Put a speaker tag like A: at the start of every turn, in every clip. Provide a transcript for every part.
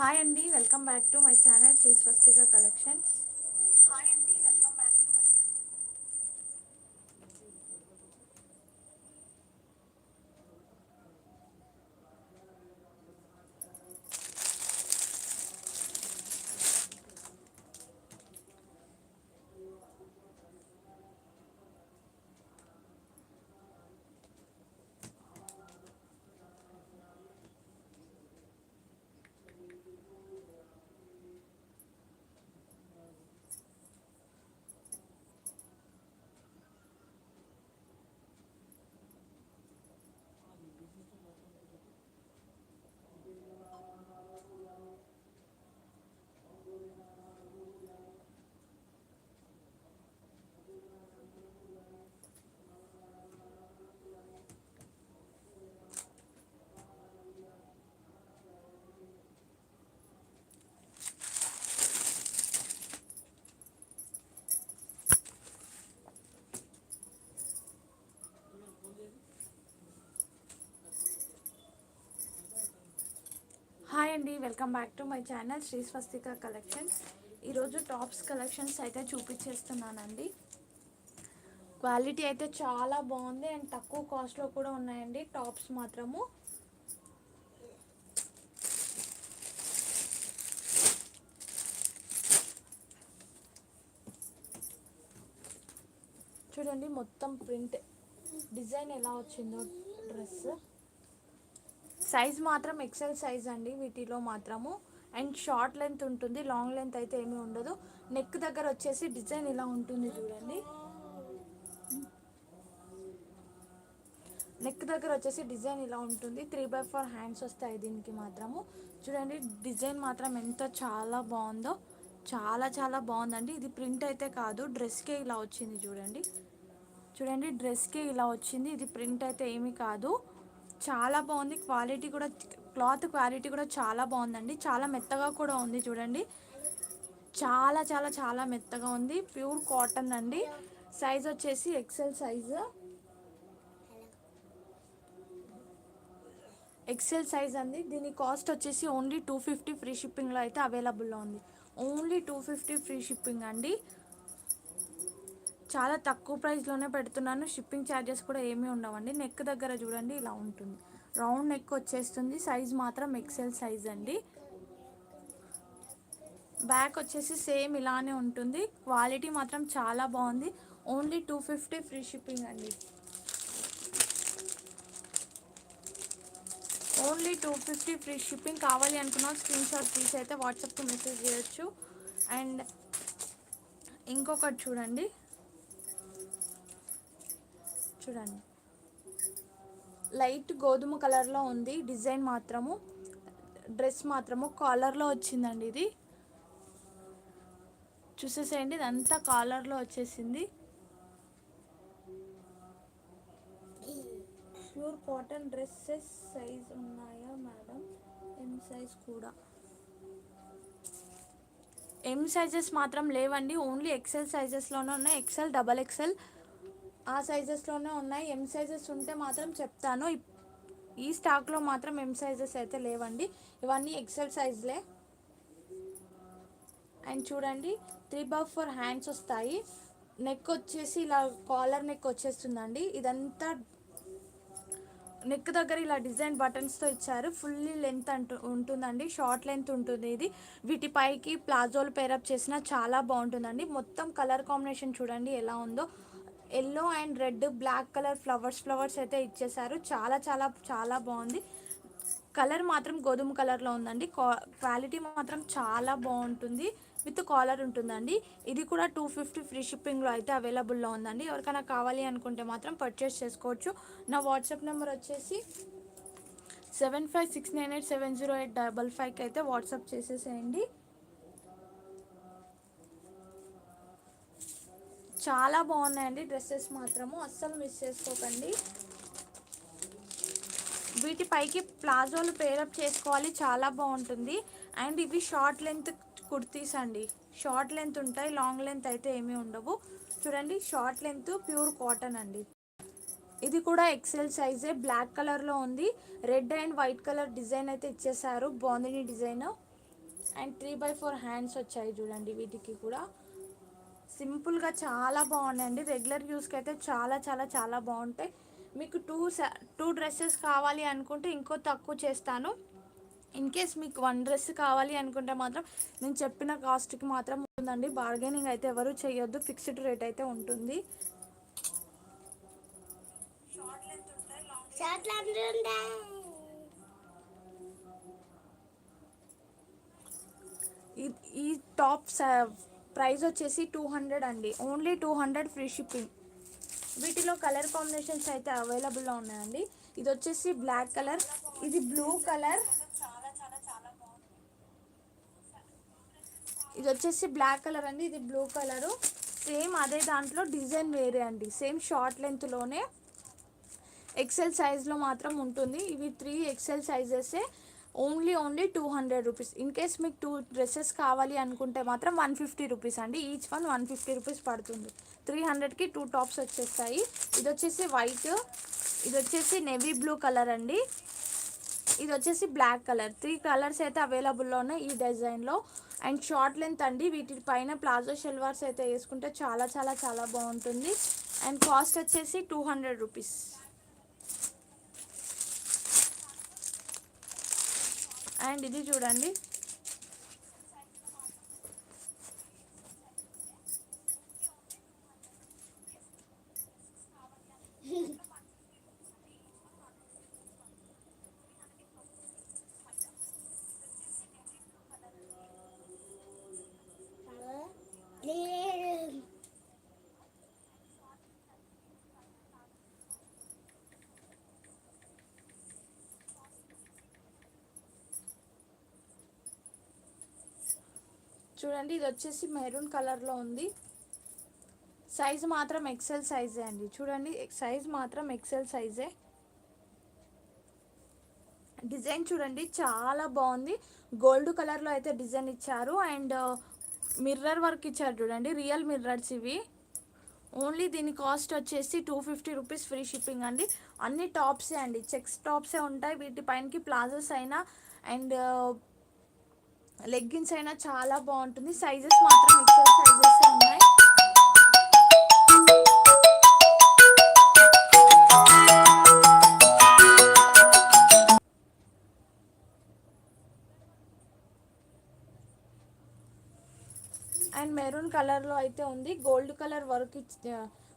A: Hi అండి welcome back to my channel Shri Swastika collections.
B: అండి. Welcome back to my
A: channel Shri Swastika collections. ఈరోజు tops collections అయితే చూపించేస్తున్నానండి. Quality అయితే చాలా బాగుంది అండ్ తక్కువ కాస్ట్లో కూడా ఉన్నాయండి టాప్స్ మాత్రము. చూడండి మొత్తం ప్రింట్ డిజైన్ ఎలా వచ్చిందో డ్రెస్ సైజ్ మాత్రం ఎక్సెల్ సైజ్ అండి వీటిలో మాత్రము. అండ్ షార్ట్ లెంత్ ఉంటుంది లాంగ్ లెంత్ అయితే ఏమీ ఉండదు. నెక్ దగ్గర వచ్చేసి డిజైన్ ఇలా ఉంటుంది చూడండి. నెక్ దగ్గర వచ్చేసి డిజైన్ ఇలా ఉంటుంది. త్రీ బై ఫోర్ హ్యాండ్స్ వస్తాయి దీనికి మాత్రము. చూడండి డిజైన్ మాత్రం ఎంత చాలా బాగుందో. చాలా చాలా బాగుందండి. ఇది ప్రింట్ అయితే కాదు డ్రెస్కే ఇలా వచ్చింది చూడండి. చూడండి డ్రెస్కే ఇలా వచ్చింది. ఇది ప్రింట్ అయితే ఏమీ కాదు. చాలా బాగుంది. క్వాలిటీ కూడా క్లాత్ క్వాలిటీ కూడా చాలా బాగుందండి. చాలా మెత్తగా కూడా ఉంది చూడండి. చాలా చాలా చాలా మెత్తగా ఉంది. ప్యూర్ కాటన్ అండి. సైజ్ వచ్చేసి ఎక్సెల్ సైజు. ఎక్సెల్ సైజ్ అండి. దీని కాస్ట్ వచ్చేసి ఓన్లీ టూ ఫిఫ్టీ ఫ్రీ షిప్పింగ్లో అయితే అవైలబుల్లో ఉంది. Only two fifty free shipping అండి. చాలా తక్కువ ప్రైస్లోనే పెడుతున్నాను. షిప్పింగ్ ఛార్జెస్ కూడా ఏమీ ఉండవండి. నెక్ దగ్గర చూడండి ఇలా ఉంటుంది. రౌండ్ నెక్ వచ్చేస్తుంది. సైజ్ మాత్రం ఎక్సెల్ సైజ్ అండి. బ్యాక్ వచ్చేసి సేమ్ ఇలానే ఉంటుంది. క్వాలిటీ మాత్రం చాలా బాగుంది. Only two fifty free shipping అండి. Only two fifty free shipping కావాలి అనుకున్న స్క్రీన్ షాట్ తీసి అయితే వాట్సాప్కి మెసేజ్ చేయొచ్చు. అండ్ ఇంకొకటి చూడండి. చూడండి. లైట్ గోధుమ కలర్లో ఉంది డిజైన్ మాత్రము డ్రెస్ మాత్రము కాలర్లో వచ్చిందండి ఇది. చూసేసేయండి ఇదంతా కాలర్లో వచ్చేసింది. ప్యూర్ కాటన్ డ్రెస్సెస్ సైజ్ ఉన్నాయా మేడం? ఎం సైజ్ కూడా. ఎం సైజెస్ మాత్రం లేవండి ఓన్లీ ఎక్సెల్ సైజెస్లోనే ఉన్నాయి ఎక్సెల్ డబల్ ఎక్సెల్ ఆ సైజెస్లోనే ఉన్నాయి. ఎం సైజెస్ ఉంటే మాత్రం చెప్తాను. ఈ స్టాక్లో మాత్రం ఎం సైజెస్ అయితే లేవండి. ఇవన్నీ ఎక్సెల్ సైజ్లే అండ్ చూడండి త్రీ బై ఫోర్ హ్యాండ్స్ వస్తాయి. నెక్ వచ్చేసి ఇలా కాలర్ నెక్ వచ్చేస్తుందండి. ఇదంతా నెక్ దగ్గర ఇలా డిజైన్ బటన్స్తో ఇచ్చారు. ఫుల్లీ లెంత్ అంటు ఉంటుందండి. షార్ట్ లెంత్ ఉంటుంది ఇది. వీటి పైకి ప్లాజోలు పేరప్ చేసినా చాలా బాగుంటుందండి. మొత్తం కలర్ కాంబినేషన్ చూడండి ఎలా ఉందో. Yellow and red black colour flowers flowers అయితే ఇచ్చేసారు. చాలా చాలా చాలా బాగుంది. కలర్ మాత్రం గోధుమ కలర్లో ఉందండి. క్వా- క్వాలిటీ మాత్రం చాలా బాగుంటుంది. విత్ కాలర్ ఉంటుందండి. ఇది కూడా టూ ఫిఫ్టీ ఫ్రీ షిప్పింగ్లో అయితే అవైలబుల్లో ఉందండి. ఎవరికైనా కావాలి అనుకుంటే మాత్రం పర్చేస్ చేసుకోవచ్చు. నా వాట్సాప్ నెంబర్ వచ్చేసి seven five six nine eight seven zero eight double ఫైవ్కి అయితే వాట్సాప్ చేసేసేయండి. చాలా బాగున్నాయండి డ్రెస్సెస్ మాత్రము. అస్సలు మిస్ చేసుకోకండి. వీటి పైకి ప్లాజోలు పేరప్ చేసుకోవాలి చాలా బాగుంటుంది. అండ్ ఇవి షార్ట్ లెంత్ కుర్తీస్ అండి. షార్ట్ లెంత్ ఉంటాయి లాంగ్ లెంత్ అయితే ఏమీ ఉండవు. చూడండి షార్ట్ లెంత్ ప్యూర్ కాటన్ అండి. ఇది కూడా ఎక్సెల్ సైజే బ్లాక్ కలర్లో ఉంది. Red and white colour design అయితే ఇచ్చేసారు బాగుంది design. And three by four hands వచ్చాయి చూడండి వీటికి కూడా. సింపుల్గా చాలా బాగున్నాయండి. రెగ్యులర్ యూస్కి అయితే చాలా చాలా చాలా బాగుంటాయి. మీకు టూ టూ డ్రెస్సెస్ కావాలి అనుకుంటే ఇంకో తక్కువ చేస్తాను. ఇన్ కేస్ మీకు వన్ డ్రెస్ కావాలి అనుకుంటే మాత్రం నేను చెప్పిన కాస్ట్కి మాత్రం ఉంటుందండి బార్గెనింగ్ అయితే ఎవరు చేయొద్దు ఫిక్స్డ్ రేట్ అయితే ఉంటుంది.
B: షార్ట్ లెంత్ ఉంటాయి లాంగ్
C: షార్ట్లు అంటుండే
A: ఈ- ఈ టాప్ ప్రైస్ వచ్చేసి టూ హండ్రెడ్ అండి. Only two hundred free shipping. వీటిలో కలర్ కాంబినేషన్స్ అయితే అవైలబుల్లో ఉన్నాయండి. ఇది వచ్చేసి బ్లాక్ కలర్ ఇది బ్లూ కలర్. ఇది వచ్చేసి బ్లాక్ కలర్ అండి ఇది బ్లూ కలరు. సేమ్ అదే దాంట్లో డిజైన్ వేరే అండి. సేమ్ షార్ట్ లెంత్లోనే ఎక్సెల్ సైజ్లో మాత్రం ఉంటుంది. ఇవి three XL సైజెసే only only two hundred rupees. In case మీకు టూ డ్రెస్సెస్ కావాలి అనుకుంటే మాత్రం వన్ ఫిఫ్టీ రూపీస్ అండి. Each one one fifty rupees పడుతుంది. త్రీ హండ్రెడ్కి టూ టాప్స్ వచ్చేస్తాయి. ఇది వచ్చేసి వైట్ ఇది వచ్చేసి నెవీ బ్లూ కలర్ అండి. ఇది వచ్చేసి బ్లాక్ కలర్. త్రీ కలర్స్ అయితే అవైలబుల్లో ఉన్నాయి ఈ డిజైన్లో. అండ్ షార్ట్ లెంత్ అండి. వీటి పైన ప్లాజో షెల్వార్స్ అయితే వేసుకుంటే చాలా చాలా చాలా బాగుంటుంది. అండ్ కాస్ట్ వచ్చేసి టూ హండ్రెడ్ రూపీస్. అండ్ ఇది చూడండి
C: లేదు
A: చూడండి ఇది వచ్చేసి మెరూన్ కలర్లో ఉంది. సైజ్ మాత్రం ఎక్సెల్ సైజే అండి. చూడండి సైజ్ మాత్రం ఎక్సెల్ సైజే. డిజైన్ చూడండి చాలా బాగుంది. గోల్డ్ కలర్లో అయితే డిజైన్ ఇచ్చారు. అండ్ మిర్రర్ వర్క్ ఇచ్చారు చూడండి రియల్ మిర్రర్స్ ఇవి. ఓన్లీ దీని కాస్ట్ వచ్చేసి two fifty rupees free shipping అండి. అన్ని టాప్సే అండి. చెక్స్ టాప్సే ఉంటాయి. వీటి పైనకి ప్లాజోస్ అయినా అండ్ లెగ్గిన్స్ అయినా చాలా బాగుంటుంది. సైజెస్ మాత్రం ఎక్కువ సైజెస్ ఉన్నాయి. అండ్ మెరూన్ కలర్లో అయితే ఉంది. గోల్డ్ కలర్ వర్క్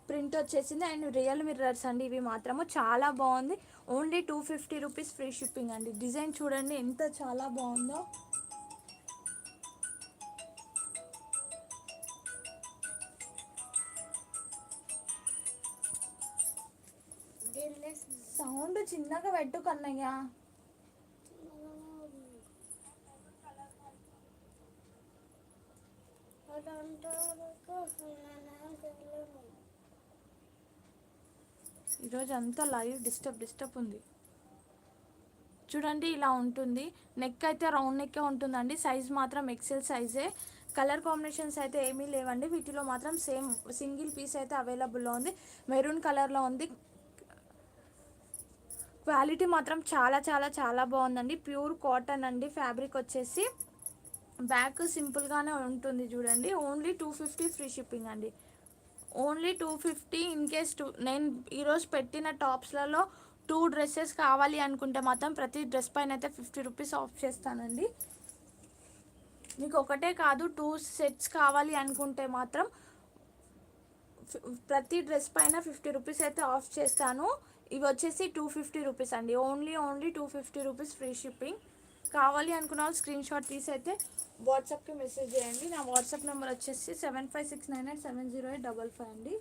A: ప్రింట్ వచ్చేసింది. అండ్ రియల్ మిర్రర్స్ అండి ఇవి మాత్రము. చాలా బాగుంది. Only two fifty rupees free shipping అండి. డిజైన్ చూడండి ఎంత చాలా బాగుందో. సౌండ్ చిన్నగా పెట్టు కన్నయ్య. ఈరోజు అంతా లైవ్ డిస్టర్బ్ డిస్టర్బ్ ఉంది. చూడండి ఇలా ఉంటుంది. నెక్ అయితే రౌండ్ నెక్కే ఉంటుందండి. సైజ్ మాత్రం ఎక్సెల్ సైజే. కలర్ కాంబినేషన్స్ అయితే ఏమీ లేవండి. వీటిలో మాత్రం సేమ్ సింగిల్ పీస్ అయితే అవైలబుల్లో ఉంది. మెరూన్ కలర్లో ఉంది. క్వాలిటీ మాత్రం చాలా చాలా చాలా బాగుందండి. ప్యూర్ కాటన్ అండి ఫ్యాబ్రిక్ వచ్చేసి. బ్యాక్ సింపుల్గానే ఉంటుంది చూడండి. Only two fifty free shipping అండి. Only two fifty in case two నేను ఈరోజు పెట్టిన టాప్స్లలో టూ డ్రెస్సెస్ కావాలి అనుకుంటే మాత్రం ప్రతి డ్రెస్ పైన అయితే ఫిఫ్టీ రూపీస్ ఆఫ్ చేస్తానండి. మీకు ఒకటే కాదు టూ సెట్స్ కావాలి అనుకుంటే మాత్రం ప్రతి డ్రెస్ పైన ఫిఫ్టీ రూపీస్ అయితే ఆఫ్ చేస్తాను. ఇవి వచ్చేసి టూ ఫిఫ్టీ రూపీస్ అండి. Only only two fifty rupees free shipping కావాలి అనుకున్న వాళ్ళు స్క్రీన్ షాట్ తీసి అయితే వాట్సాప్కి మెసేజ్ చేయండి. నా వాట్సాప్ నెంబర్ వచ్చేసి seven five six nine eight seven zero eight double five అండి.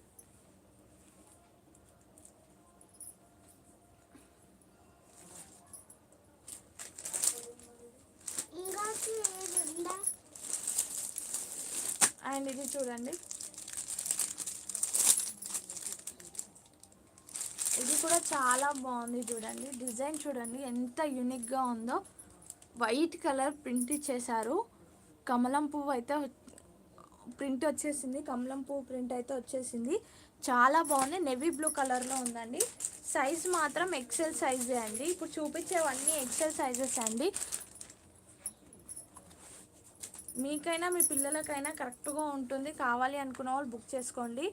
A: అండ్ ఇది చూడండి ఇది కూడా చాలా బాగుంది చూడండి. డిజైన్ చూడండి ఎంత యూనిక్గా ఉందో. వైట్ కలర్ ప్రింట్ ఇచ్చేసారు కమలం పువ్వు అయితే ప్రింట్ వచ్చేసింది. కమలం పువ్వు ప్రింట్ అయితే వచ్చేసింది. చాలా బాగుంది. నెవీ బ్లూ కలర్లో ఉందండి. సైజ్ మాత్రం ఎక్సెల్ సైజే అండి. ఇప్పుడు చూపించేవన్నీ ఎక్సెల్ సైజెస్ అండి. మీకైనా మీ పిల్లలకైనా కరెక్ట్గా ఉంటుంది. కావాలి అనుకున్న వాళ్ళు బుక్ చేసుకోండి.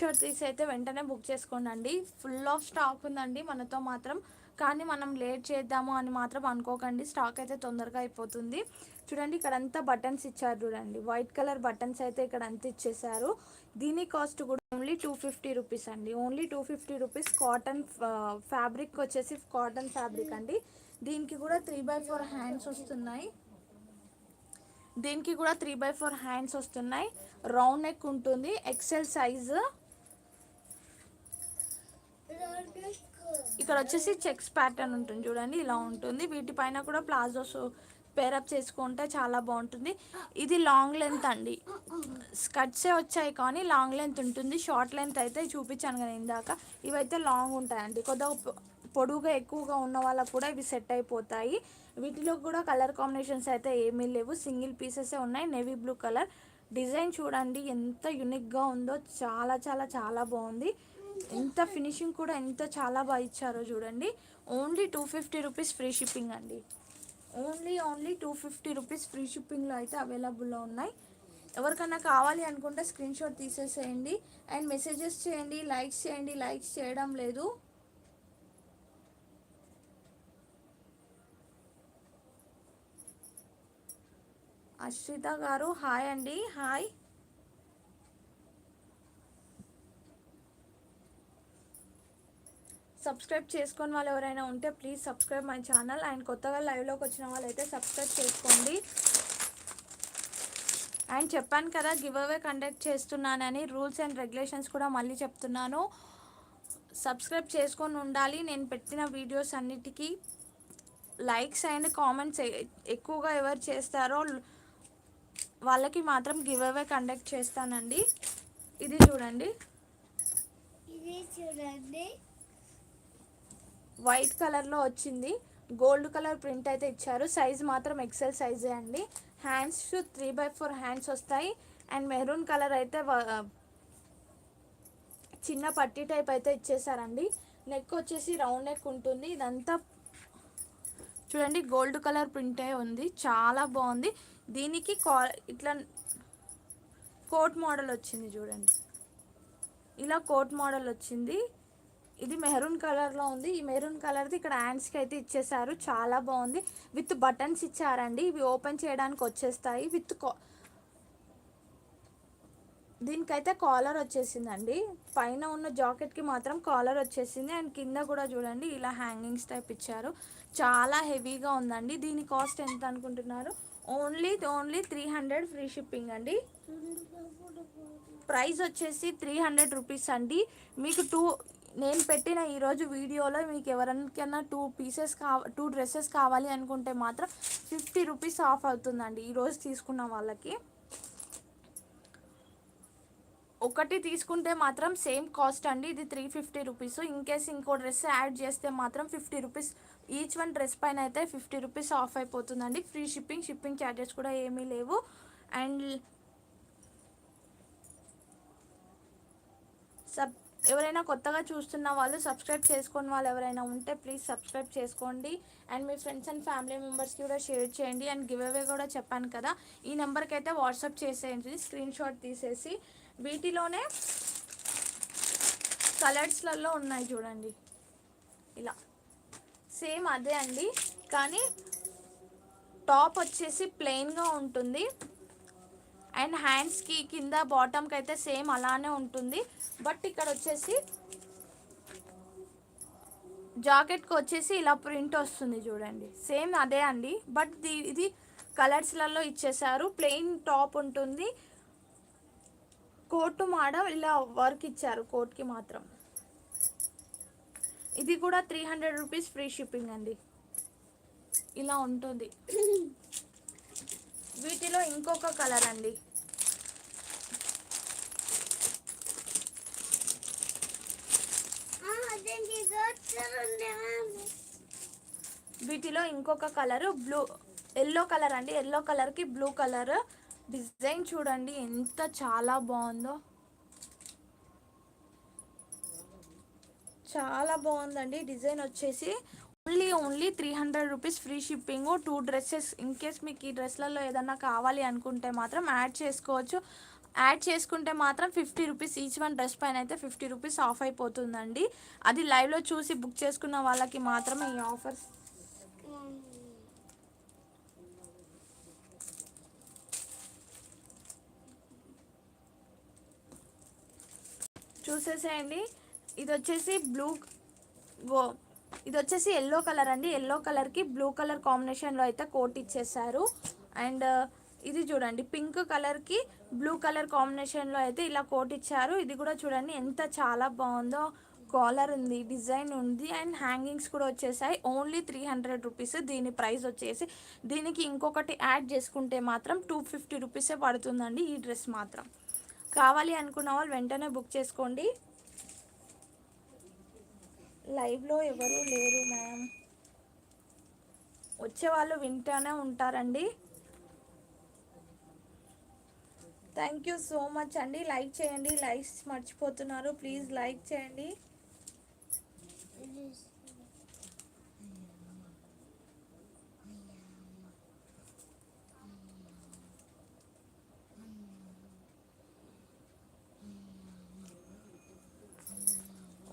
A: షర్ట్ తీసి అయితే వెంటనే బుక్ చేసుకోండి ఫుల్ ఆఫ్ స్టాక్ ఉందండి మనతో మాత్రం. కానీ మనం లేట్ చేద్దాము అని మాత్రం అనుకోకండి. స్టాక్ అయితే తొందరగా అయిపోతుంది. చూడండి ఇక్కడ అంతా బటన్స్ ఇచ్చారు చూడండి. వైట్ కలర్ బటన్స్ అయితే ఇక్కడ అంతా ఇచ్చేసారు దీని కాస్ట్ కూడా ఓన్లీ టూ ఫిఫ్టీ రూపీస్ అండి. Only two fifty rupees cotton fabric వచ్చేసి కాటన్ ఫ్యాబ్రిక్ అండి. దీనికి కూడా త్రీ బై ఫోర్ హ్యాండ్స్ వస్తున్నాయి. దీనికి కూడా త్రీ బై ఫోర్ హ్యాండ్స్ వస్తున్నాయి. రౌండ్ నెక్ ఉంటుంది. ఎక్సెల్ సైజు ఇక్కడ వచ్చేసి చెక్స్ ప్యాటర్న్ ఉంటుంది చూడండి ఇలా ఉంటుంది. వీటిపైన కూడా ప్లాజోస్ పేరప్ చేసుకుంటే చాలా బాగుంటుంది. ఇది లాంగ్ లెంత్ అండి. స్కర్ట్సే వచ్చాయి కానీ లాంగ్ లెంత్ ఉంటుంది. షార్ట్ లెంత్ అయితే చూపించాను కదా ఇందాక. ఇవైతే లాంగ్ ఉంటాయండి. కొద్దిగా పొడుగుగా ఎక్కువగా ఉన్న వాళ్ళకు కూడా ఇవి సెట్ అయిపోతాయి. వీటిలో కూడా కలర్ కాంబినేషన్స్ అయితే ఏమీ లేవు. సింగిల్ పీసెసే ఉన్నాయి. Navy blue colour. డిజైన్ చూడండి ఎంత యునిక్గా ఉందో. చాలా చాలా చాలా బాగుంది. ఎంత ఫినిషింగ్ కూడా ఎంత చాలా బాగా ఇచ్చారో చూడండి. Only two fifty rupees free shipping అండి. Only only two fifty rupees free షిప్పింగ్లో అయితే అవైలబుల్లో ఉన్నాయి. ఎవరికైనా కావాలి అనుకుంటే స్క్రీన్ షాట్ తీసేసేయండి. అండ్ మెసేజెస్ చేయండి లైక్స్ చేయండి లైక్స్ చేయడం లేదు. అశ్రిత గారు హాయ్ అండి. హాయ్ సబ్స్క్రైబ్ చేసుకొని వాళ్ళు ఎవరైనా ఉంటే please subscribe my channel. And కొత్తగా లైవ్లోకి వచ్చిన వాళ్ళైతే సబ్స్క్రైబ్ చేసుకోండి. అండ్ చెప్పాను కదా గివ్ అవే కండక్ట్ చేస్తున్నానని రూల్స్ అండ్ రెగ్యులేషన్స్ కూడా మళ్ళీ చెప్తున్నాను. సబ్స్క్రైబ్ చేసుకొని ఉండాలి. నేను పెట్టిన వీడియోస్ అన్నిటికీ లైక్స్ అండ్ కామెంట్స్ ఎక్కువగా ఎవరు చేస్తారో వాళ్ళకి మాత్రం గివ్ అవే కండక్ట్ చేస్తానండి. ఇది చూడండి.
C: ఇది చూడండి.
A: వైట్ కలర్లో వచ్చింది. గోల్డ్ కలర్ ప్రింట్ అయితే ఇచ్చారు. సైజ్ మాత్రం ఎక్సెల్ సైజే అండి. Hands three by four hands వస్తాయి. అండ్ మెరూన్ కలర్ అయితే చిన్న పట్టీ టైప్ అయితే ఇచ్చేసారండి. నెక్ వచ్చేసి రౌండ్ నెక్ ఉంటుంది. ఇదంతా చూడండి గోల్డ్ కలర్ ప్రింటే ఉంది. చాలా బాగుంది. దీనికి కా ఇట్లా కోట్ మోడల్ వచ్చింది చూడండి. ఇలా కోట్ మోడల్ వచ్చింది. ఇది మెరూన్ కలర్లో ఉంది. ఈ మెరూన్ కలర్ది ఇక్కడ హ్యాండ్స్కి అయితే ఇచ్చేసారు. చాలా బాగుంది. విత్ బటన్స్ ఇచ్చారండి. ఇవి ఓపెన్ చేయడానికి వచ్చేస్తాయి. విత్ కా దీనికైతే కాలర్ వచ్చేసిందండి. పైన ఉన్న జాకెట్కి మాత్రం కాలర్ వచ్చేసింది. అండ్ కింద కూడా చూడండి ఇలా హ్యాంగింగ్స్ టైప్ ఇచ్చారు. చాలా హెవీగా ఉందండి. దీని కాస్ట్ ఎంత అనుకుంటున్నారు? Only only three hundred free shipping అండి. ప్రైస్ వచ్చేసి త్రీ హండ్రెడ్ రూపీస్ అండి. మీకు టూ నేను పెట్టిన ఈరోజు వీడియోలో మీకు ఎవరికైనా టూ పీసెస్ కావ టూ డ్రెస్సెస్ కావాలి అనుకుంటే మాత్రం ఫిఫ్టీ రూపీస్ ఆఫ్ అవుతుందండి ఈరోజు తీసుకున్న వాళ్ళకి. ఒకటి తీసుకుంటే మాత్రం సేమ్ కాస్ట్ అండి ఇది three fifty rupees. In case ఇంకో డ్రెస్ యాడ్ చేస్తే మాత్రం fifty rupees each one dress పైన అయితే ఫిఫ్టీ రూపీస్ ఆఫ్ అయిపోతుందండి. ఫ్రీ షిప్పింగ్ షిప్పింగ్ ఛార్జెస్ కూడా ఏమీ లేవు. అండ్ సబ్ ఎవరైనా కొత్తగా చూస్తున్న వాళ్ళు సబ్స్క్రైబ్ చేసుకున్న వాళ్ళు ఎవరైనా ఉంటే ప్లీజ్ సబ్స్క్రైబ్ చేసుకోండి. అండ్ మీ ఫ్రెండ్స్ అండ్ ఫ్యామిలీ మెంబర్స్కి కూడా షేర్ చేయండి. అండ్ గివ్ అవే కూడా చెప్పాను కదా ఈ నెంబర్కి అయితే వాట్సాప్ చేసేయండి. స్క్రీన్ షాట్ తీసేసి వీటిలోనే కలర్స్లలో ఉన్నాయి చూడండి. ఇలా. సేమ్ అదే అండి. కానీ టాప్ వచ్చేసి ప్లెయిన్గా ఉంటుంది. అండ్ హ్యాండ్స్కి కింద బాటమ్కి అయితే సేమ్ అలానే ఉంటుంది. బట్ ఇక్కడ వచ్చేసి జాకెట్కి వచ్చేసి ఇలా ప్రింట్ వస్తుంది చూడండి. సేమ్ అదే అండి. బట్ ది- ఇది కలర్స్లలో ఇచ్చేసారు. ప్లెయిన్ టాప్ ఉంటుంది. కోటు మాడ ఇలా వర్క్ ఇచ్చారు కోట్కి మాత్రం. ఇది కూడా three hundred rupees free shipping అండి. ఇలా ఉంటుంది. వీటిలో ఇంకొక కలర్ అండి. వీటిలో ఇంకొక కలర్ బ్లూ ఎల్లో కలర్ అండి. ఎల్లో కలర్కి బ్లూ కలర్ డిజైన్ చూడండి ఎంత చాలా బాగుందో. చాలా బాగుందండి డిజైన్ వచ్చేసి. Only only three hundred rupees free shipping two dresses in case మీకు ఈ డ్రెస్లలో ఏదన్నా కావాలి అనుకుంటే మాత్రం యాడ్ చేసుకోవచ్చు. యాడ్ చేసుకుంటే మాత్రం fifty rupees each one dress పైన అయితే ఫిఫ్టీ రూపీస్ ఆఫ్ అయిపోతుందండి. అది లైవ్లో చూసి బుక్ చేసుకున్న వాళ్ళకి మాత్రమే ఈ ఆఫర్స్ చూసేసేయండి. ఇది వచ్చేసి బ్లూ గో ఇది వచ్చేసి ఎల్లో కలర్ అండి. ఎల్లో కలర్కి బ్లూ కలర్ కాంబినేషన్లో అయితే కోట్ ఇచ్చేసారు. అండ్ uh, ఇది చూడండి పింక్ కలర్కి బ్లూ కలర్ కాంబినేషన్లో అయితే ఇలా కోట్ ఇచ్చారు. ఇది కూడా చూడండి ఎంత చాలా బాగుందో కాలర్ ఉంది డిజైన్ ఉంది. అండ్ హ్యాంగింగ్స్ కూడా వచ్చేసాయి. ఓన్లీ త్రీ హండ్రెడ్ రూపీస్ దీని ప్రైస్ వచ్చేసి దీనికి ఇంకొకటి యాడ్ చేసుకుంటే మాత్రం టూ ఫిఫ్టీ రూపీసే పడుతుందండి ఈ డ్రెస్ మాత్రం. కావాలి అనుకున్న వాళ్ళు వెంటనే బుక్ చేసుకోండి. లైవ్లో ఎవరు లేరు మ్యామ్. వచ్చే వాళ్ళు ఉంటారండి. థ్యాంక్ యూ సో మచ్ అండి. లైక్ చేయండి. లైక్స్ మర్చిపోతున్నారు. ప్లీజ్ లైక్ చేయండి.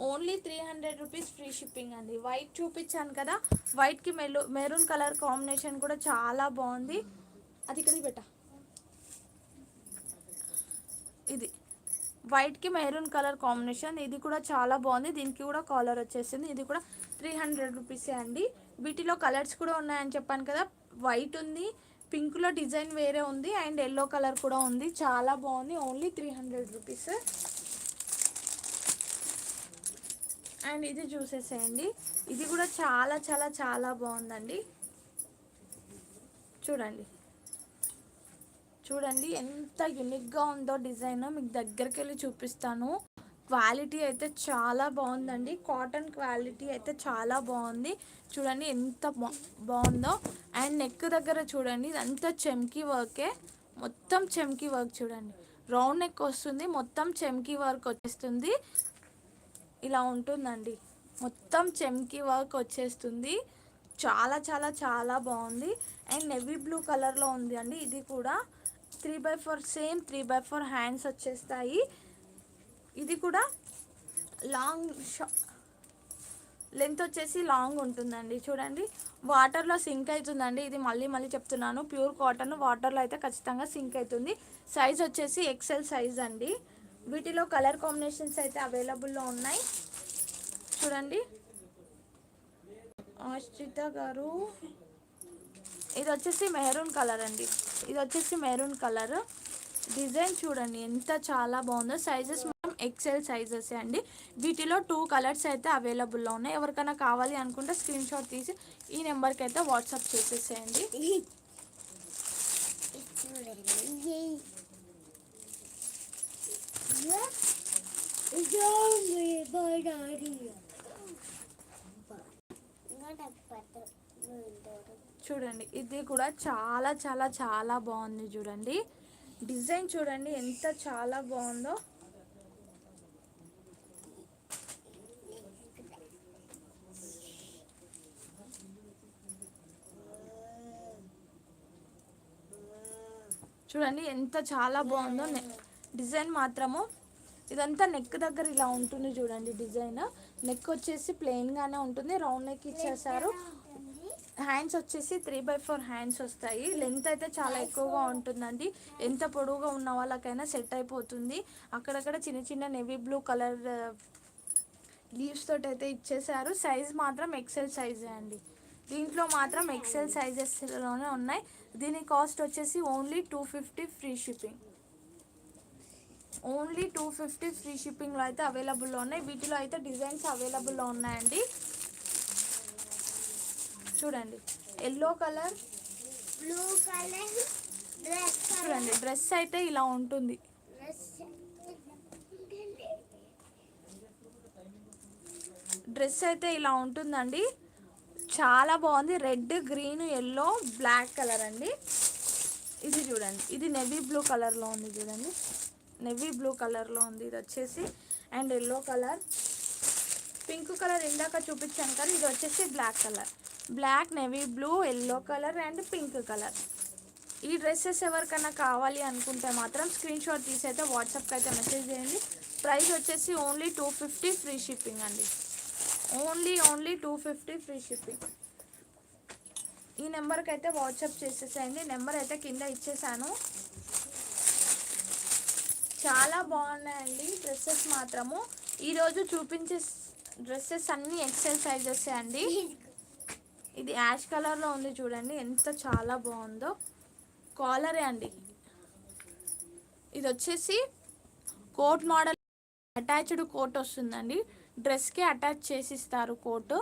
A: Only three hundred rupees free shipping అండి. వైట్ చూపించాను కదా వైట్కి మెలు మెరూన్ కలర్ కాంబినేషన్ కూడా చాలా బాగుంది. అది ఇక్కడికి పెట్ట. ఇది. వైట్కి మెరూన్ కలర్ కాంబినేషన్ ఇది కూడా చాలా బాగుంది. దీనికి కూడా కాలర్ వచ్చేసింది. ఇది కూడా త్రీ హండ్రెడ్ రూపీసే అండి. వీటిలో కలర్స్ కూడా ఉన్నాయని చెప్పాను కదా. వైట్ ఉంది పింక్లో డిజైన్ వేరే ఉంది అండ్ ఎల్లో కలర్ కూడా ఉంది. చాలా బాగుంది. Only three hundred rupees and ఇది చూసేసేయండి. ఇది కూడా చాలా చాలా చాలా బాగుందండి. చూడండి. చూడండి ఎంత యునిక్గా ఉందో డిజైన్. మీకు దగ్గరికి వెళ్ళి చూపిస్తాను. క్వాలిటీ అయితే చాలా బాగుందండి. కాటన్ క్వాలిటీ అయితే చాలా బాగుంది. చూడండి ఎంత బా బాగుందో. అండ్ నెక్ దగ్గర చూడండి ఇదంతా చెమ్కీ వర్కే. మొత్తం చెమ్కీ వర్క్ చూడండి. రౌండ్ నెక్ వస్తుంది మొత్తం చెమ్కీ వర్క్ వచ్చేస్తుంది. ఇలా ఉంటుందండి. మొత్తం చెమ్కీ వర్క్ వచ్చేస్తుంది. చాలా చాలా చాలా బాగుంది. అండ్ నెవీ బ్లూ కలర్లో ఉంది అండి. ఇది కూడా three by four same three by four hands వచ్చేస్తాయి. ఇది కూడా లాంగ్ లెంత్ వచ్చేసి లాంగ్ ఉంటుందండి. చూడండి. వాటర్లో సింక్ అవుతుందండి. ఇది మళ్ళీ మళ్ళీ చెప్తున్నాను. ప్యూర్ కాటన్ వాటర్లో అయితే ఖచ్చితంగా సింక్ అవుతుంది. సైజ్ వచ్చేసి ఎక్సెల్ సైజ్ అండి. వీటిలో కలర్ కాంబినేషన్స్ అయితే అవైలబుల్లో ఉన్నాయి. చూడండి. ఆశ్రిత గారు. ఇది వచ్చేసి మెహరూన్ కలర్ అండి. ఇది వచ్చేసి మెహరూన్ కలర్. డిజైన్ చూడండి ఎంత చాలా బాగుందో. సైజెస్ మనం ఎక్సెల్ సైజెస్ అండి. వీటిలో టూ కలర్స్ అయితే అవైలబుల్లో ఉన్నాయి. ఎవరికైనా కావాలి అనుకుంటే స్క్రీన్ షాట్ తీసి ఈ నెంబర్కి అయితే వాట్సాప్ చేసేసేయండి.
C: చూడండి ఇది బడాడి
A: చూడండి ఇది కూడా చాలా చాలా చాలా బాగుంది చూడండి. డిజైన్ చూడండి ఎంత చాలా బాగుందో. చూడండి ఎంత చాలా బాగుందో. నేను డిజైన్ మాత్రము ఇదంతా నెక్ దగ్గర ఇలా ఉంటుంది చూడండి డిజైన్. నెక్ వచ్చేసి ప్లెయిన్గానే ఉంటుంది. రౌండ్ నెక్ ఇచ్చేసారు. హ్యాండ్స్ వచ్చేసి త్రీ బై ఫోర్ హ్యాండ్స్ వస్తాయి. లెంత్ అయితే చాలా ఎక్కువగా ఉంటుందండి. ఎంత పొడవుగా ఉన్న వాళ్ళకైనా సెట్ అయిపోతుంది. అక్కడక్కడ చిన్న చిన్న నెవీ బ్లూ కలర్ లీవ్స్ తోటి అయితే ఇచ్చేసారు. సైజ్ మాత్రం ఎక్సెల్ సైజే అండి. దీంట్లో మాత్రం ఎక్సెల్ సైజెస్లోనే ఉన్నాయి. దీని కాస్ట్ వచ్చేసి only two fifty free shipping only two fifty free షిప్పింగ్లో అయితే అవైలబుల్లో ఉన్నాయి. వీటిలో అయితే డిజైన్స్ అవైలబుల్లో ఉన్నాయండి. చూడండి. Yellow colour.
C: బ్లూ కలర్
A: చూడండి. డ్రెస్ అయితే ఇలా ఉంటుంది.
C: డ్రెస్
A: డ్రెస్ అయితే ఇలా ఉంటుందండి. చాలా బాగుంది. Red green yellow black colour అండి. ఇది చూడండి. ఇది నెవీ బ్లూ కలర్లో ఉంది చూడండి. నెవీ బ్లూ కలర్లో ఉంది. ఇది వచ్చేసి and yellow colour pink colour ఇందాక చూపించాను కదా ఇది వచ్చేసి black colour black navy blue yellow colour and pink colour ఈ డ్రెస్సెస్ ఎవరికైనా కావాలి అనుకుంటే మాత్రం స్క్రీన్ షాట్ తీసి అయితే వాట్సాప్కి అయితే మెసేజ్ చేయండి. ప్రైస్ వచ్చేసి only two fifty free shipping అండి. Only only two fifty free shipping ఈ నెంబర్కి అయితే వాట్సాప్ చేసేసేయండి. నెంబర్ అయితే కింద ఇచ్చేసాను. చాలా బాగున్నాయండి డ్రెస్సెస్ మాత్రము. ఈరోజు చూపించే డ్రెస్సెస్ అన్నీ ఎక్సెల్ సైజెస్ అండి. ఇది యాష్ కలర్లో ఉంది చూడండి ఎంత చాలా బాగుందో. కాలరే అండి. ఇది వచ్చేసి కోట్ మోడల్ అటాచ్డ్ కోట్ వస్తుందండి. డ్రెస్కి అటాచ్ చేసి ఇస్తారు కోటు.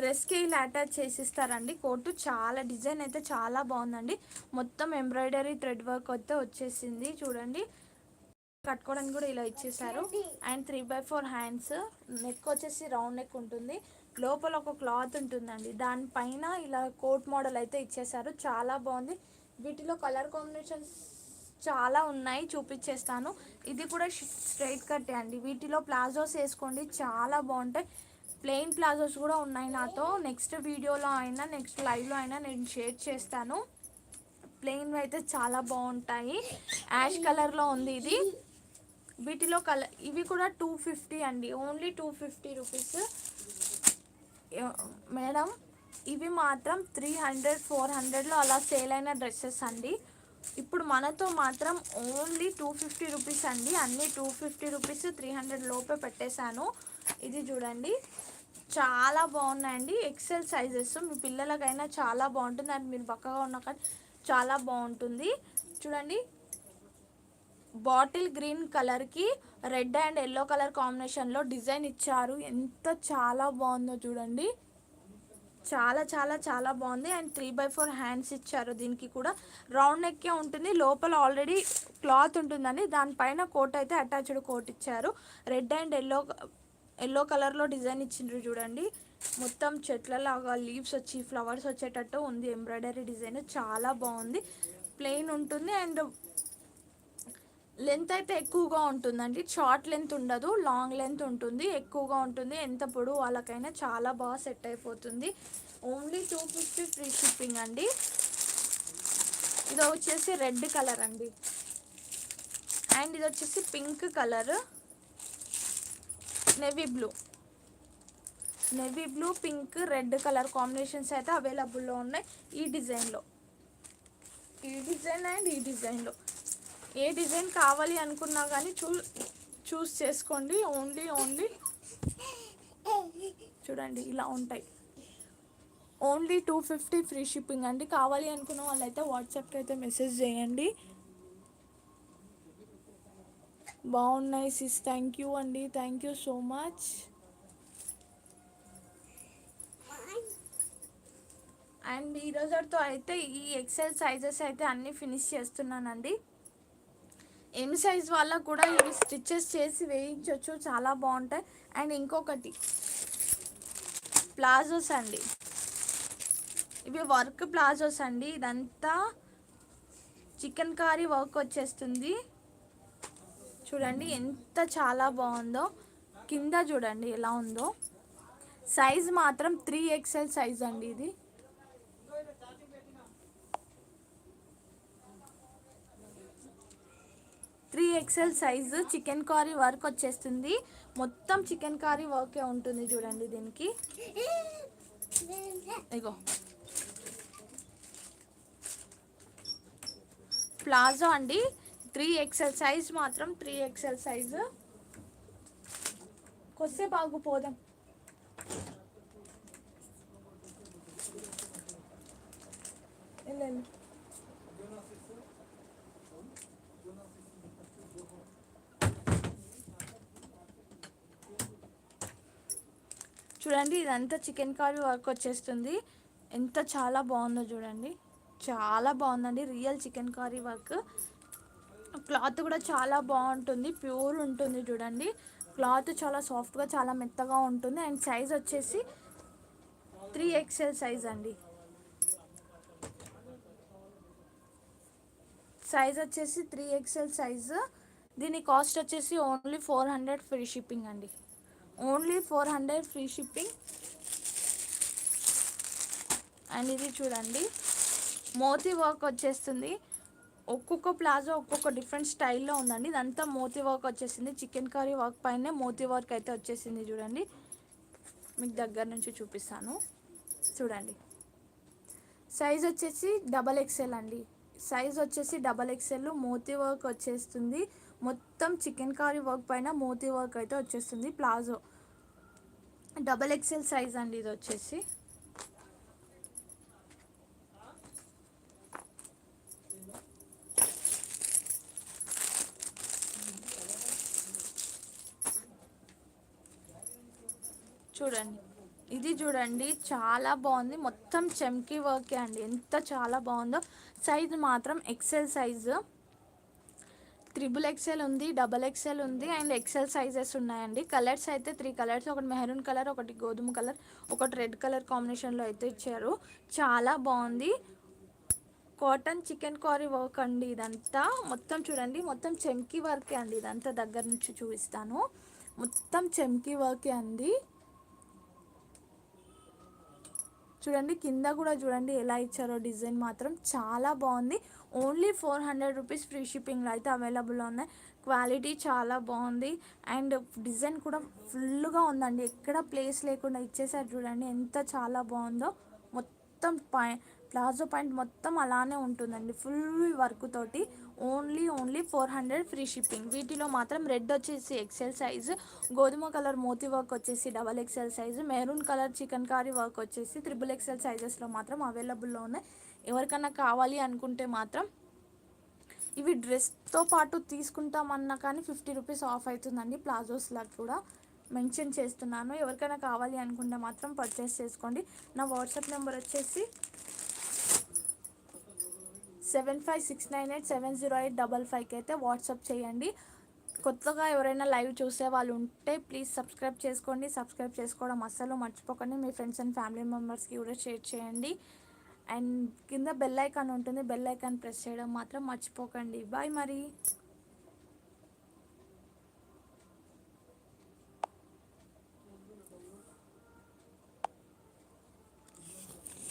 A: డ్రెస్కి ఇలా అటాచ్ చేసిస్తారండి. కోటు చాలా డిజైన్ అయితే చాలా బాగుందండి. మొత్తం ఎంబ్రాయిడరీ థ్రెడ్ వర్క్ అయితే వచ్చేసింది. చూడండి. కట్టుకోవడానికి కూడా ఇలా ఇచ్చేసారు. And three by four hands neck వచ్చేసి రౌండ్ నెక్ ఉంటుంది. లోపల ఒక క్లాత్ ఉంటుందండి. దానిపైన ఇలా కోట్ మోడల్ అయితే ఇచ్చేసారు. చాలా బాగుంది. వీటిలో కలర్ కాంబినేషన్స్ చాలా ఉన్నాయి. చూపించేస్తాను ఇది కూడా స్ట్రైట్ కట్ అండి. వీటిలో ప్లాజోస్ వేసుకోండి. చాలా బాగుంటాయి. ప్లెయిన్ ప్లాజోస్ కూడా ఉన్నాయి నాతో. నెక్స్ట్ వీడియోలో అయినా నెక్స్ట్ లైవ్లో అయినా నేను షేర్ చేస్తాను. ప్లెయిన్ అయితే చాలా బాగుంటాయి. యాష్ కలర్లో ఉంది ఇది. వీటిలో కలర్ ఇవి కూడా టూ ఫిఫ్టీ అండి. Only two fifty rupees. Madam ఇవి మాత్రం త్రీ హండ్రెడ్ ఫోర్ హండ్రెడ్లో అలా సేల్ అయిన డ్రెస్సెస్ అండి. ఇప్పుడు మనతో మాత్రం ఓన్లీ టూ ఫిఫ్టీ రూపీస్ అండి. అన్నీ two fifty rupees three hundred లోపే పెట్టేశాను. ఇది చూడండి. చాలా బాగున్నాయండి. ఎక్సెల్ సైజెస్ మీ పిల్లలకైనా చాలా బాగుంటుంది. అండ్ మీరు పక్కగా ఉన్న కానీ చాలా బాగుంటుంది. చూడండి. బాటిల్ గ్రీన్ కలర్కి రెడ్ అండ్ ఎల్లో కలర్ కాంబినేషన్లో డిజైన్ ఇచ్చారు. ఎంత చాలా బాగుందో చూడండి. చాలా చాలా చాలా బాగుంది. And three by four hands ఇచ్చారు దీనికి కూడా. రౌండ్ నెక్కే ఉంటుంది. లోపల ఆల్రెడీ క్లాత్ ఉంటుందండి. దానిపైన కోట్ అయితే అటాచ్డ్ కోట్ ఇచ్చారు. రెడ్ అండ్ ఎల్లో ఎల్లో కలర్లో డిజైన్ ఇచ్చిండ్రు చూడండి. మొత్తం చెట్లలాగా లీవ్స్ వచ్చి ఫ్లవర్స్ వచ్చేటట్టు ఉంది. ఎంబ్రాయిడరీ డిజైన్ చాలా బాగుంది. ప్లెయిన్ ఉంటుంది అండ్ లెంత్ అయితే ఎక్కువగా ఉంటుందండి. షార్ట్ లెంత్ ఉండదు లాంగ్ లెంత్ ఉంటుంది ఎక్కువగా ఉంటుంది. ఎంత పొడవు వాళ్ళకైనా చాలా బాగా సెట్ అయిపోతుంది. Only two fifty free shipping అండి. ఇది వచ్చేసి రెడ్ కలర్ అండి. అండ్ ఇది వచ్చేసి pink colour. Navy blue navy blue pink red colour combinations అయితే అవైలబుల్లో ఉన్నాయి ఈ డిజైన్లో. ఈ డిజైన్ అండ్ ఈ డిజైన్లో. ఏ డిజైన్ కావాలి అనుకున్నా కానీ చూ చూస్ చేసుకోండి. ఓన్లీ ఓన్లీ చూడండి ఇలా ఉంటాయి. Only two fifty free shipping అండి. కావాలి అనుకున్న వాళ్ళైతే వాట్సాప్కి అయితే మెసేజ్ చేయండి. బాగున్నాయి సిస్ థ్యాంక్ యూ అండి. Thank you so much and ఈ రోజుతో అయితే ఈ ఎక్సెల్ సైజెస్ అయితే అన్నీ ఫినిష్ చేస్తున్నానండి. ఎం సైజ్ వాళ్ళకు కూడా ఇవి స్టిచెస్ చేసి వేయించవచ్చు చాలా బాగుంటాయి. అండ్ ఇంకొకటి ప్లాజోస్ అండి. ఇవి వర్క్ ప్లాజోస్ అండి. ఇదంతా చికెన్ కారీ వర్క్ వచ్చేస్తుంది. చూడండి ఎంత చాలా బాగుందో. కింద చూడండి ఎలా ఉందో. సైజ్ మాత్రం త్రీ ఎక్స్ఎల్ సైజ్ అండి ఇది. Three XL size chikankari work వచ్చేస్తుంది. మొత్తం చికెన్ కారీ వర్కే ఉంటుంది చూడండి దీనికి. ఇగో. ప్లాజో అండి. త్రీ ఎక్స్ఎల్ సైజ్ మాత్రం త్రీ ఎక్స్ఎల్ సైజు. కొస్తే బాగుపోదాం వెళ్ళండి. చూడండి ఇదంతా చికెన్ కర్రీ వర్క్ వచ్చేస్తుంది. ఎంత చాలా బాగుందో చూడండి. చాలా బాగుందండి real chikankari work. Cloth కూడా చాలా బాగుంటుంది ప్యూర్ ఉంటుంది చూడండి. క్లాత్ చాలా సాఫ్ట్గా చాలా మెత్తగా ఉంటుంది. అండ్ సైజ్ వచ్చేసి త్రీ ఎక్స్ఎల్ సైజ్ అండి. సైజ్ వచ్చేసి త్రీ ఎక్స్ఎల్ సైజు దీని కాస్ట్ వచ్చేసి only four hundred free shipping అండి. Only four hundred free shipping and ఇది చూడండి. మోతీ వర్క్ వచ్చేస్తుంది. ఒక్కొక్క ప్లాజో ఒక్కొక్క డిఫరెంట్ స్టైల్లో ఉందండి. ఇదంతా మోతీ వర్క్ వచ్చేసింది. చికెన్ కర్రీ వర్క్ పైనే మోతీ వర్క్ అయితే వచ్చేసింది చూడండి. మీకు దగ్గర నుంచి చూపిస్తాను. చూడండి. సైజ్ వచ్చేసి డబల్ ఎక్స్ఎల్ అండి. సైజ్ వచ్చేసి డబల్ ఎక్స్ఎల్ మోతీ వర్క్ వచ్చేస్తుంది. మొత్తం చికెన్ కర్రీ వర్క్ పైన మోతీ వర్క్ అయితే వచ్చేస్తుంది ప్లాజో. డబల్ ఎక్స్ఎల్ సైజ్ అండి ఇది వచ్చేసి. చూడండి. ఇది చూడండి చాలా బాగుంది. మొత్తం చెమ్కీ వర్కే అండి. ఎంత చాలా బాగుందో. సైజ్ మాత్రం ఎక్సెల్ సైజు. త్రిబుల్ ఎక్సెల్ ఉంది డబల్ ఎక్సెల్ ఉంది అండ్ ఎక్సెల్ సైజెస్ ఉన్నాయండి. కలర్స్ అయితే త్రీ కలర్స్ ఒకటి మెహరూన్ కలర్ ఒకటి గోధుమ కలర్ ఒకటి రెడ్ కలర్ కాంబినేషన్లో అయితే ఇచ్చారు. చాలా బాగుంది. కాటన్ చికెన్ కర్రీ వర్క్ అండి ఇదంతా. మొత్తం చూడండి మొత్తం చెమ్కీ వర్కే అండి ఇదంతా దగ్గర నుంచి చూపిస్తాను. మొత్తం చెమ్కీ వర్కే అండి. చూడండి కింద కూడా చూడండి ఎలా ఇచ్చారో డిజైన్ మాత్రం చాలా బాగుంది. Only four hundred rupees free షిప్పింగ్లో అయితే అవైలబుల్ ఉన్నాయి. క్వాలిటీ చాలా బాగుంది. అండ్ డిజైన్ కూడా ఫుల్గా ఉందండి. ఎక్కడ ప్లేస్ లేకుండా ఇచ్చేసారు చూడండి ఎంత చాలా బాగుందో. మొత్తం పై ప్లాజో పాయింట్ మొత్తం అలానే ఉంటుందండి ఫుల్ వర్క్ తోటి. Only only four hundred free shipping. వీటిలో మాత్రం రెడ్ వచ్చేసి ఎక్సెల్ సైజు గోధుమ కలర్ మోతీ వర్క్ వచ్చేసి double XL size maroon colour chikankari work వచ్చేసి త్రిబుల్ ఎక్సెల్ సైజెస్లో మాత్రం అవైలబుల్లో ఉన్నాయి. ఎవరికైనా కావాలి అనుకుంటే మాత్రం ఇవి డ్రెస్తో పాటు తీసుకుంటామన్నా కానీ ఫిఫ్టీ రూపీస్ ఆఫ్ అవుతుందండి ప్లాజోస్లా కూడా మెన్షన్ చేస్తున్నాను. ఎవరికైనా కావాలి అనుకుంటే మాత్రం పర్చేస్ చేసుకోండి. నా వాట్సాప్ నెంబర్ వచ్చేసి seven five six nine eight seven zero eight double ఫైవ్కి అయితే వాట్సాప్ చేయండి. కొత్తగా ఎవరైనా లైవ్ చూసే వాళ్ళు ఉంటే ప్లీజ్ సబ్స్క్రైబ్ చేసుకోండి. సబ్స్క్రైబ్ చేసుకోవడం అస్సలు మర్చిపోకండి. మీ ఫ్రెండ్స్ అండ్ ఫ్యామిలీ మెంబర్స్కి కూడా షేర్ చేయండి. అండ్ కింద బెల్ ఐకాన్ ఉంటుంది. బెల్ ఐకాన్ ప్రెస్ చేయడం మాత్రం మర్చిపోకండి. బాయ్ మరి.